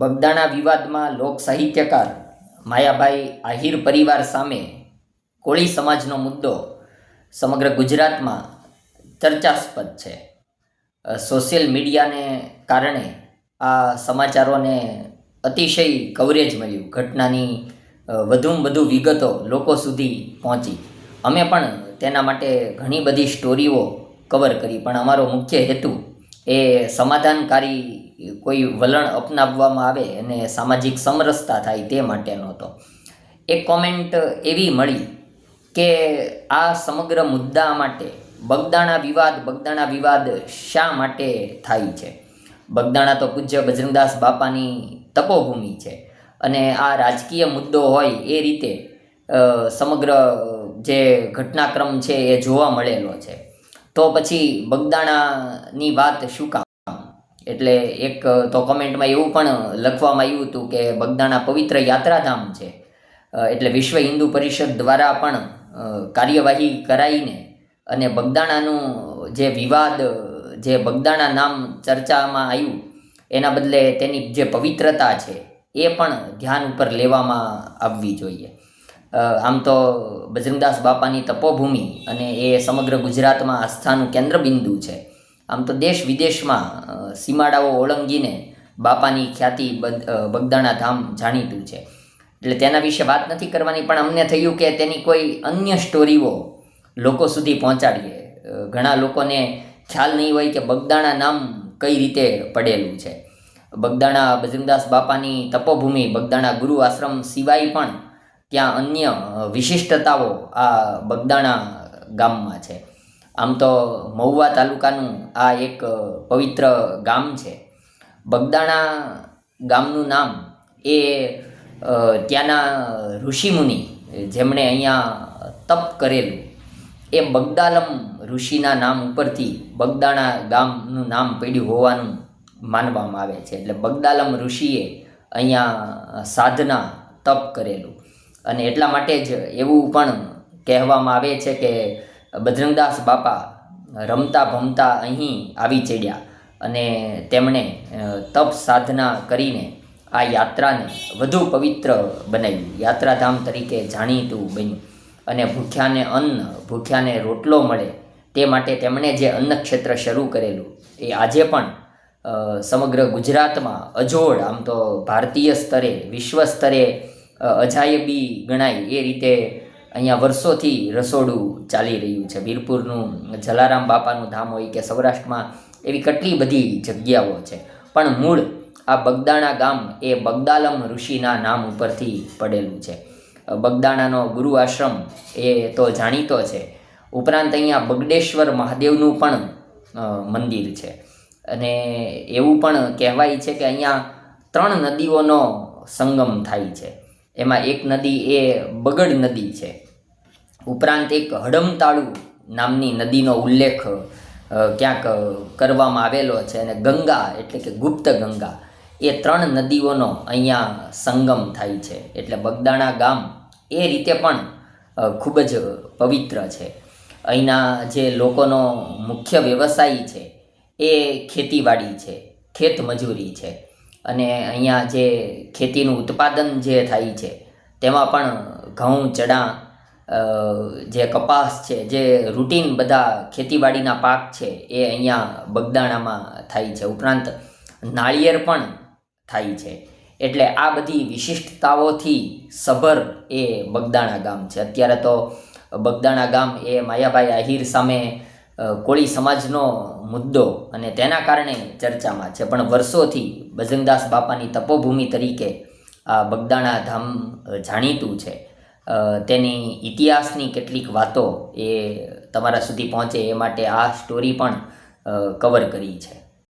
બગદાણા વિવાદમાં લોક સાહિત્યકાર માયાભાઈ આહિર પરિવાર સામે કોળી સમાજનો મુદ્દો સમગ્ર ગુજરાતમાં ચર્ચાસ્પદ છે. સોશિયલ મીડિયાને કારણે આ સમાચારોને અતિશય કવરેજ મળ્યું. ઘટનાની વધુમાં વધુ વિગતો લોકો સુધી પહોંચી. અમે પણ તેના માટે ઘણી બધી સ્ટોરીઓ કવર કરી. પણ અમારો મુખ્ય હેતુ એ સમાધાનકારી કોઈ વલણ અપનાવવામાં આવે અને સામાજિક સમરસતા થાય તે માટેનો હતો એક કોમેન્ટ એવી મળી કે આ સમગ્ર મુદ્દા માટે બગદાણા વિવાદ બગદાણા વિવાદ શા માટે થાય છે? બગદાણા તો પૂજ્ય બજરંગદાસ બાપાની તપોભૂમિ છે અને આ રાજકીય મુદ્દો હોય એ રીતે સમગ્ર જે ઘટનાક્રમ છે એ જોવા મળેલો છે. તો પછી બગદાણાની વાત શું કામ? એટલે એક તો કમેન્ટમાં એવું પણ લખવામાં આવ્યું હતું કે બગદાણા પવિત્ર યાત્રાધામ છે. એટલે વિશ્વ હિન્દુ પરિષદ દ્વારા પણ કાર્યવાહી કરાઈને અને બગદાણાનું જે વિવાદ, જે બગદાણા નામ ચર્ચામાં આવ્યું, એના બદલે તેની જે પવિત્રતા છે, એ પણ ધ્યાન ઉપર લેવામાં આવવી જોઈએ. આમ તો બજરંગદાસ બાપાની તપોભૂમિ અને એ સમગ્ર ગુજરાતમાં આસ્થાનું કેન્દ્રબિંદુ છે. આમ તો દેશ વિદેશમાં સીમાડાઓ ઓળંગીને બાપાની ખ્યાતિ બગદાણા ધામ જાણીતું છે. એટલે તેના વિશે વાત નથી કરવાની, પણ અમને થયું કે તેની કોઈ અન્ય સ્ટોરીઓ લોકો સુધી પહોંચાડીએ. ઘણા લોકોને ખ્યાલ નહીં હોય કે બગદાણા નામ કઈ રીતે પડેલું છે. બગદાણા બજરંગદાસ બાપાની તપોભૂમિ, બગદાણા ગુરુ આશ્રમ સિવાય પણ ત્યાં અન્ય વિશિષ્ટતાઓ આ બગદાણા ગામમાં છે. આમ તો મહુવા તાલુકાનું આ એક પવિત્ર ગામ છે. બગદાણા ગામનું નામ એ ત્યાંના ઋષિમુનિ જેમણે અહીંયા તપ કરેલું. એ બગદાલમ ઋષિના નામ ઉપરથી બગદાણા ગામનું નામ પડ્યું હોવાનું માનવામાં આવે છે. એટલે બગદાલમ ઋષિએ અહીંયા સાધના તપ કરેલું. અને એટલા માટે જ એવું પણ કહેવામાં આવે છે કે બજરંગદાસ બાપા રમતા ભમતા અહીં આવી ચડ્યા અને તેમણે તપ સાધના કરીને આ યાત્રાને વધુ પવિત્ર બનાવ્યું. યાત્રાધામ તરીકે જાણીતું બન્યું અને ભૂખ્યાને અન્ન, ભૂખ્યાને રોટલો મળે તે માટે તેમણે જે અન્ન ક્ષેત્ર શરૂ કરેલું એ આજે પણ સમગ્ર ગુજરાતમાં અજોડ, આમ તો ભારતીય સ્તરે, વિશ્વ સ્તરે અજાયબી ગણાય એ રીતે અહીંયા વર્ષોથી રસોડું ચાલી રહ્યું છે. વીરપુરનું જલારામ બાપાનું ધામ હોય કે સૌરાષ્ટ્રમાં એવી કેટલી બધી જગ્યાઓ છે. પણ મૂળ આ બગદાણા ગામ એ બગદાલમ ઋષિના નામ ઉપરથી પડેલું છે. બગદાણાનો ગુરુ આશ્રમ એ તો જાણીતો છે. ઉપરાંત અહીંયા બગડેશ્વર મહાદેવનું પણ મંદિર છે. અને એવું પણ કહેવાય છે કે અહીંયા ત્રણ નદીઓનો સંગમ થાય છે. એમાં એક નદી એ બગડ નદી છે. ઉપરાંત એક હડમતાળુ નામની નદીનો ઉલ્લેખ ક્યાંક કરવામાં આવેલો છે અને ગંગા એટલે કે ગુપ્ત ગંગા, એ ત્રણ નદીઓનો અહીંયા સંગમ થાય છે. એટલે બગદાણા ગામ એ રીતે પણ ખૂબ જ પવિત્ર છે. અહીંના જે લોકોનો મુખ્ય વ્યવસાય છે એ ખેતીવાડી છે, ખેત મજૂરી છે. અને અહીંયા જે ખેતીનું ઉત્પાદન જે થાય છે તેમાં પણ ઘઉં, ચણા જે કપાસ છે, જે રૂટીન બધા ખેતીવાડીના પાક છે, એ અહીંયા બગદાણામાં થાય છે. ઉપરાંત નાળિયેર પણ થાય છે. એટલે આ બધી વિશિષ્ટતાઓથી સભર એ બગદાણા ગામ છે. અત્યારે તો બગદાણા ગામ એ માયાભાઈ આહિર સામે કોળી સમાજનો મુદ્દો અને તેના કારણે ચર્ચામાં છે. પણ વર્ષોથી બજરંગદાસ બાપાની તપોભૂમિ તરીકે આ બગદાણા ધામ જાણીતું છે. તેની ઇતિહાસની કેટલીક વાતો એ તમારા સુધી પહોંચે એ માટે આ સ્ટોરી પણ કવર કરી છે.